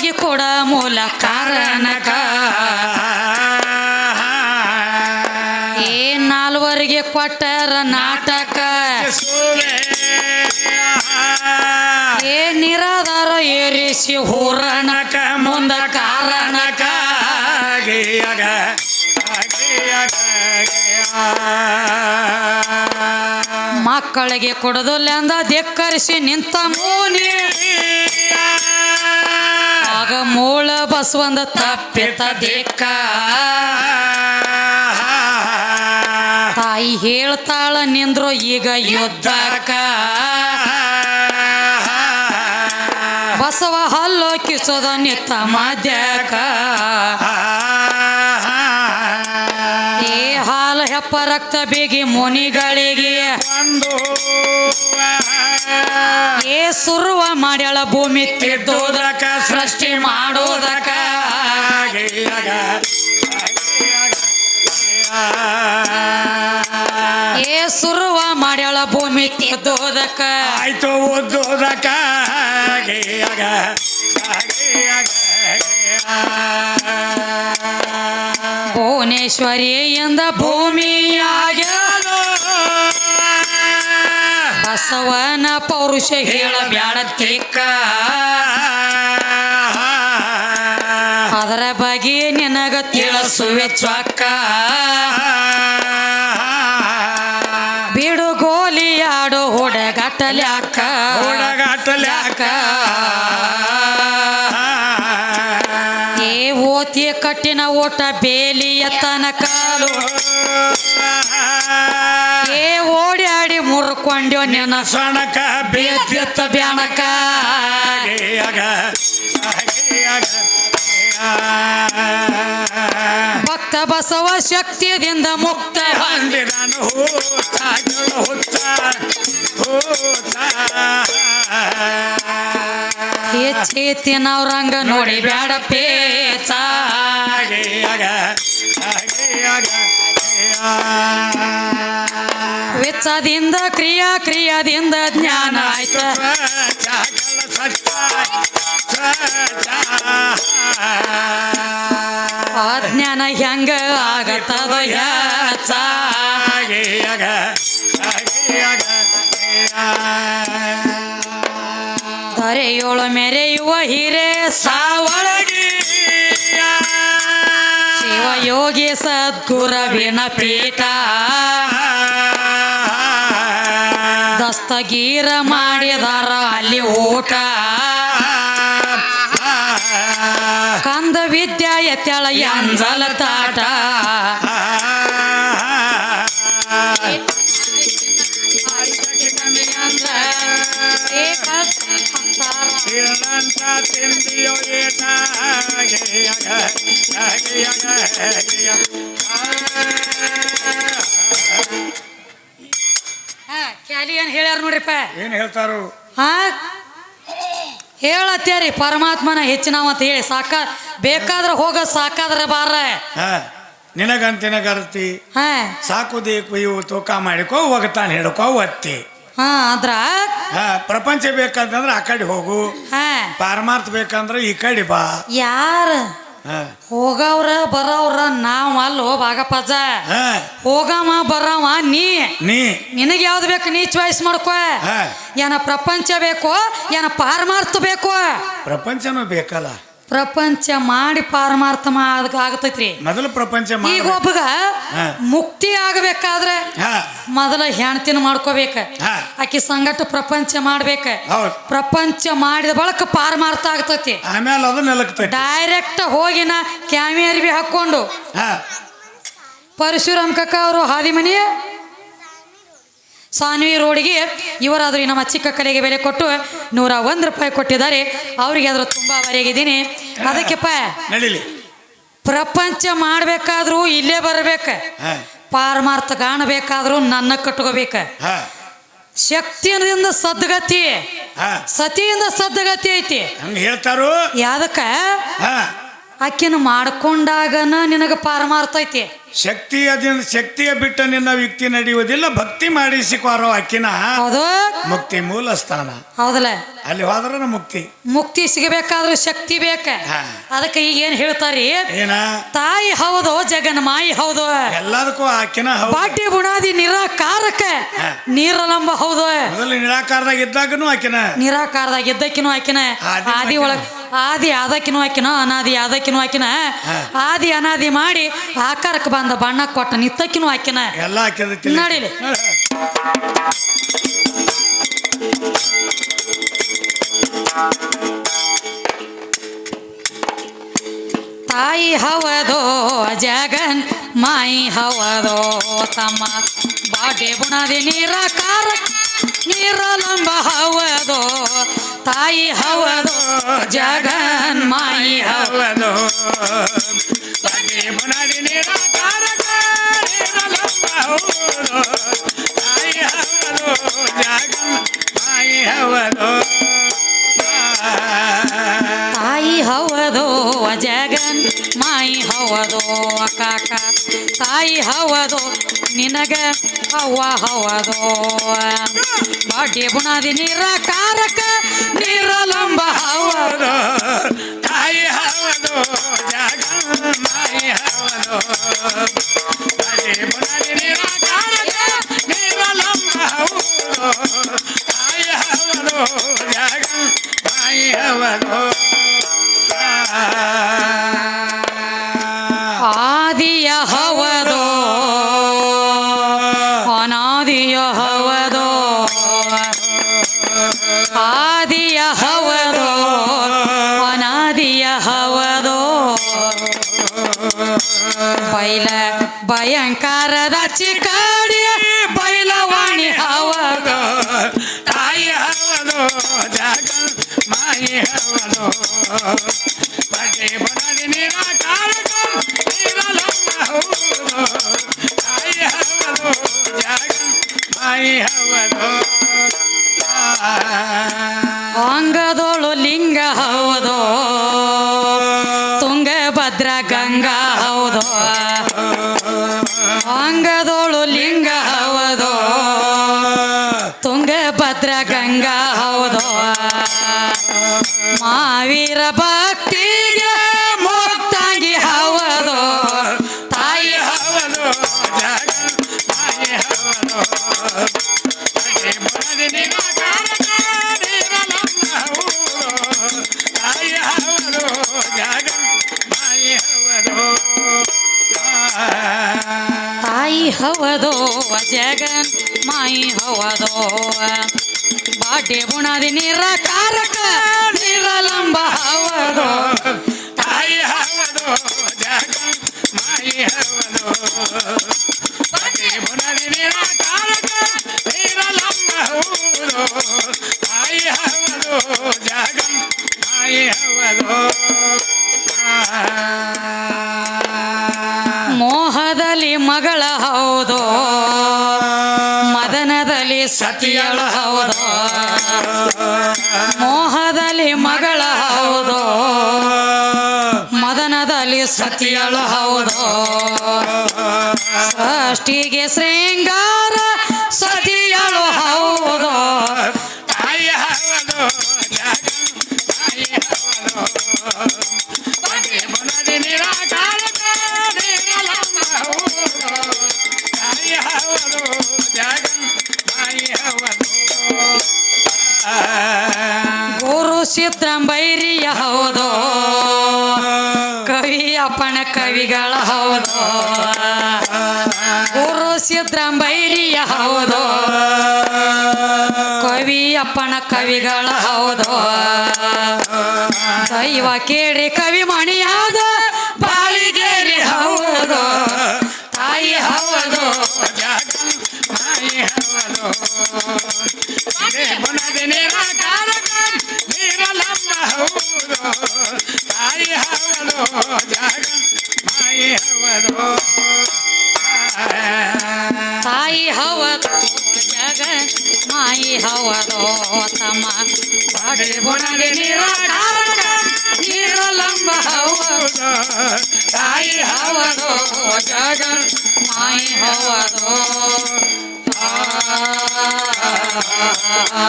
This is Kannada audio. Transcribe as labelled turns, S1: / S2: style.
S1: ನಾಲ್ವರಿಗೆ ಕೊಡ ಮೂಲ ಕಾರಣಕ. ಏ ನಾಲ್ವರಿಗೆ ಕೊಟ್ಟರ ನಾಟಕ. ಏ ನಿರಾಧಾರ ಏರಿಸಿ ಹೋರಣಕ ಮುಂದ ಕಾರಣಕ. ಮಕ್ಕಳಿಗೆ ಕೊಡದಲ್ಲೆಂದ ಧಿಕ್ಕರಿಸಿ ನಿಂತ ಮೂನಿ. ಮೂಳ ಬಸವಂದ ತಪ್ಪಿತ ದೇಕ ತಾಯಿ ಹೇಳ್ತಾಳ ನಿಂದ್ರು ಈಗ ಯುದ್ಧಕ ಬಸವ ಹಲ್ಲೋ ಕಿಸೋದ ನಿತ್ತ ಮದ್ಯಕ ಹೆಪ್ಪ ರಕ್ತ ಬೇಗಿ ಮುನಿಗಳಿಗೆ ಏ ಸುರುವ ಮಾಡ್ಯಾಳ ಭೂಮಿ ತಿದ್ದೋದಕ ಸೃಷ್ಟಿ ಮಾಡೋದಕ ಏ ಸುರುವ ಮಾಡ್ಯಾಳ ಭೂಮಿ ತಿದ್ದೋದಕ
S2: ಆಯ್ತು ಓದೋದಕ
S1: ಭುವನೇಶ್ವರಿ ಎಂದ ಭೂಮಿಯಾಗ ಬಸವನ ಪೌರುಷ ಹೇಳ ಬ್ಯಾಡ ತಿಕ್ಕ. ಅದರ ಬಗ್ಗೆ ನಿನಗ ತಿಳಿಸುವೆ ಚೊಕ್ಕ ಬಿಡು ಗೋಲಿ ಆಡೋ ಹುಡುಗಟ್ಟಲ್ಯಾಕ. ಓತಿ ಕಟ್ಟಿನ ಓಟ ಬೇಲಿಯ ತನಕ. ಏ ಓಡಿ ಆಡಿ ಮುರ್ಕೊಂಡ್ಯೋ ನಿನ್ನ
S2: ಸಣಕ.
S1: ಬೇತ್ಯತ್ತ ಬ್ಯಾಣಕ ಭಕ್ತ ಬಸವ ಶಕ್ತಿಯಿಂದ ಮುಕ್ತ. ಹೆಚ್ಚೇತಿನವ್ರಂಗ ನೋಡಿ ಬ್ಯಾಡ ಪೇಚ ವೆಚ್ಚದಿಂದ ಕ್ರಿಯಾ ಕ್ರಿಯಾದಿಂದ ಜ್ಞಾನ ಆಯ್ತ. ಅಜ್ಞಾನ ಹೆಂಗ ಆಗತ್ತದ ಧರೆಯೋಳು ಮೆರೆಯುವ ಹಿರೇ ಸಾವಳಗಿ ಶಿವಯೋಗಿ ಸದ್ಗುರವಿನ ಪೀಠ ದಸ್ತಗೀರ ಮಾಡಿದಾರ ಅಲ್ಲಿ ಊಟ. ಕಂದ ವಿದ್ಯಾ ಎತ್ತಳ ಎಂಜಲ ತಾಟ. ಕ್ಯಾಲಿ ಏನ್ ಹೇಳ್ಯಾರ ನೋಡ್ರಿಪ್ಪ?
S2: ಏನ್ ಹೇಳ್ತಾರು?
S1: ಹಾ? ಹೇಳತ್ತೇರಿ ಪರಮಾತ್ಮನ ಹೆಚ್ಚಿನವ ಅಂತ ಹೇಳಿ. ಸಾಕ ಬೇಕಾದ್ರೆ ಹೋಗ ಸಾಕಾದ್ರೆ ಬಾರ.
S2: ಹ ನಿನಗಂತಿನ ಗರ್ತಿ
S1: ಹಾ.
S2: ಸಾಕುದೇಕು ಇವು ತೂಕ ಮಾಡಿಕೋ ಹೋಗ್ತಾನೆ ಹಿಡ್ಕೋ ಒತ್ತಿ.
S1: ಹಾ ಅದ್ರ?
S2: ಹ ಪ್ರಪಂಚ ಬೇಕಂತಂದ್ರೆ ಆ ಕಡೆ ಹೋಗು.
S1: ಹಾ.
S2: ಪಾರಮಾರ್ಥ ಬೇಕಂದ್ರೆ ಈ ಕಡೆ ಬಾ.
S1: ಯಾರ? ಹೋಗವ್ರ ಬರವ್ರ ನಾವ್ ಅಲ್ಲೋ ಹೋಗ್
S2: ಆಗಪ್ಪಜ್ಜ
S1: ಹೋಗವ ಬರವ ನೀ.
S2: ನೀ.
S1: ನಿನಗೆ ಯಾವ್ದು ಬೇಕು ನೀ ಚಾಯ್ಸ್ ಮಾಡ್ಕೋ. ಏನ ಪ್ರಪಂಚ ಬೇಕೋ ಏನ ಪಾರಮಾರ್ಥ ಬೇಕೋ.
S2: ಪ್ರಪಂಚನೂ ಬೇಕಲ್ಲ.
S1: ಪ್ರಪಂಚ ಮಾಡಿ ಪಾರಮಾರ್ಥ ಆಗತೈತ್ರಿ
S2: ಮೊದಲ ಪ್ರಪಂಚ
S1: ಈಗ ಒಬ್ಬಗ ಮುಕ್ತಿ ಆಗಬೇಕಾದ್ರೆ ಮೊದಲ ಹೆಣ್ತಿನ ಮಾಡ್ಕೋಬೇಕ. ಆಕಿ ಸಂಗಟ ಪ್ರಪಂಚ ಮಾಡ್ಬೇಕ. ಪ್ರಪಂಚ ಮಾಡಿದ ಬಳಕ ಪಾರಮಾರ್ಥ ಆಗ್ತೈತಿ.
S2: ಆಮೇಲೆ ಅದು ನೆಲಕ್ತೈತಿ
S1: ಡೈರೆಕ್ಟ್ ಹೋಗಿನ ಕ್ಯಾಮಿ ಅರಿವಿ ಹಾಕೊಂಡು ಪರಶುರಾಮ್ ಕಕ್ಕ ಅವರು ಹಾದಿಮನಿ ಸಾನ್ವಿ ರೋಡಿಗೆ ಇವರಾದರೂ ನಮ್ಮ ಚಿಕ್ಕ ಕಲೆಗೆ ಬೆಲೆ ಕೊಟ್ಟು ನೂರ ಒಂದು ರೂಪಾಯಿ ಕೊಟ್ಟಿದ್ದಾರೆ. ಅವರಿಗೆ ಅದರ ತುಂಬ ಬರೆಗಿದ್ದೀನಿ ಅದಕ್ಕೆಪ್ಪ
S2: ನಡೀಲಿ.
S1: ಪ್ರಪಂಚ ಮಾಡಬೇಕಾದ್ರೂ ಇಲ್ಲೇ ಬರಬೇಕ. ಪಾರಮಾರ್ಥ ಕಾಣಬೇಕಾದ್ರೂ ನನ್ನ ಕಟ್ಕೋಬೇಕ. ಶಕ್ತಿಯಿಂದ ಸದ್ಗತಿ. ಸತಿಯಿಂದ ಸದ್ಗತಿ ಐತಿ.
S2: ಹೇಳ್ತಾರು? ಯಾವ್ದಕ್ಕ?
S1: ಆಕಿನ ಮಾಡ್ಕೊಂಡಾಗನ ನಿನಗ ಪಾರಮಾರ್ಥ ಐತಿ.
S2: ಶಕ್ತಿಯ ಶಕ್ತಿಯ ಬಿಟ್ಟ ನಿನ್ನ ವ್ಯಕ್ತಿ ನಡೆಯುವುದಿಲ್ಲ ಭಕ್ತಿ ಮಾಡಿಸಿಕೊರೋ ಅಕ್ಕಿನ
S1: ಹೌದು.
S2: ಮುಕ್ತಿ ಮೂಲ ಸ್ಥಾನ.
S1: ಹೌದಲ್ಲ
S2: ಅಲ್ಲಿ ಹೋದ್ರ ಮುಕ್ತಿ.
S1: ಮುಕ್ತಿ ಸಿಗಬೇಕಾದ್ರೂ ಶಕ್ತಿ ಬೇಕ. ಅದಕ್ಕೆ ಈಗ ಏನ್ ಹೇಳ್ತಾರಿ?
S2: ಏನ?
S1: ತಾಯಿ ಹೌದು ಜಗನ್ ಮಾಯಿ ಹೌದು.
S2: ಎಲ್ಲದಕ್ಕೂ ಆಕಿನ
S1: ಬಾಟಿ ಬುಣಾದಿ ನಿರಾಕಾರಕ
S2: ಹಾ.
S1: ನೀರಲಂಬ ಹೌದು.
S2: ಮೊದಲು ನಿರಾಕಾರದಾಗ ಇದ್ದಾಗನು ಆಕಿನ.
S1: ನಿರಾಕಾರದಾಗ ಇದ್ದಕ್ಕಿನೂ ಆಕಿನ.
S2: ಆದಿ
S1: ಒಳಗ ಆದಿ ಆದಕ್ಕಿನೂ ಆಕಿನ ಅನಾದಿ ಆದಕ್ಕಿನೂ ಆಕಿನ. ಆದಿ ಅನಾದಿ ಮಾಡಿ ಆಕಾರಕ್ಕೆ ಬಂದ ಬಣ್ಣ ಕೊಟ್ಟ ನಿತ್ತಕ್ಕಿನೂ ಹಾಕಿನ.
S2: ಎಲ್ಲ
S1: ನಡೀಲಿ. ತಾಯಿ ಹವದೋ ಜಗನ್ ಮಾಯಿ ಹವದೋ ತಮ್ಮ. ಬಾಟೆ ಬುಣಾದಿ ನಿರಾಕಾರ ನಿರಲಂಬ ಹವದೋ ತಾಯಿ ಹವದೋ ಜಗನ್ ಮಾಯಿ
S2: ಹವದೋ. ಬಾಡಿ ಬುನಾದಿ
S1: ಜಗನ್ ಮಾಯಿ ಹವದೋ ಕಾಕ. ತಾಯಿ ಹವದೋ ನಿನಗ ಹವ್ವ ಹವದೋ. ಬಾಡಿ ಬುಣಾದಿ ನಿರಾಕಾರಕ ಬೈಲ ಭಯಂಕರದ ಚಿಕಾಡಿ ಬೈಲವಾಣಿ ಹವದೋ
S2: ತಾಯಿ ಹವದು ಜಾಗ ಮಾಯಿ ಹವದು ಬಗೆ ಬನದಿ ನಿರಾಕಾರಕ ನಿರಲಂಬ ಹೌದು ತಾಯಿ ಹವದು ಜಾಗ ಮಾಯಿ ಹವದು
S1: ಅಂಗದೋಳು ಮಾವೀರ ಭಕ್ತಿಗೆ ಮುಕ್ತಾಗಿ ಹೌದೋ ತಾಯಿ
S2: ಹವದು ಮಾಯಿ ಹವದು ತಾಯಿ ಹವದು ಮಾಯಿ ಹವದು
S1: ತಾಯಿ ಹವದೋ ಜಗನ್, ಮಾಯಿ ಹವದೋ ಬಾಟೆ ಬುಣದಿ ನಿರಕಾರಕ ನಿರಲಂಬ ಹವದು.
S2: ತಾಯಿ ಹವದು ಜಾಗ ಮಾಯಿ ಹವದು. ಕಾಟೆ ಬುಣದಿ ನಿರಕಾರಕ ನಿರಲಂಬ ಹೌದು ತಾಯಿ ಹವದು ಜಾಗ ಮಾಯಿ ಹವದು.
S1: ಮೋಹದಲ್ಲಿ ಮಗಳ ಹೌದು ಮದನದಲ್ಲಿ ಸತಿಯಳ ಹೌದೋ. ಮೋಹದಲ್ಲಿ ಮಗಳ ಹೌದೋ. ಮದನದಲ್ಲಿ ಸತಿಯಳ ಹೌದೋ. ಅಷ್ಟಿಗೆ ಶೃಂಗಾರ ಕವಿ ಅಪ್ಪನ ಕವಿಗಳ ಹೌದೋ. ಗುರು ಸಿದ್ರಂಬೈರಿಯ ಹೌದೋ. ಕವಿ ಅಪ್ಪನ ಕವಿಗಳ ಹೌದೋ. ದೈವ ಕೇಳಿ ಕವಿ ಮಣಿಯಾದ
S2: ಜಗ
S1: ಮಾಯಿ ಹವರೋ ತಮ್ಮ. ಬಾಡಿ ಬುಣದಿ ನಿರಾಕಾರಕ ನೀರಲಂಬ ಹೌದು ತಾಯಿ ಹವರೋ ಜಗ ಮಾಯಿ ಹವರೋ ಆ.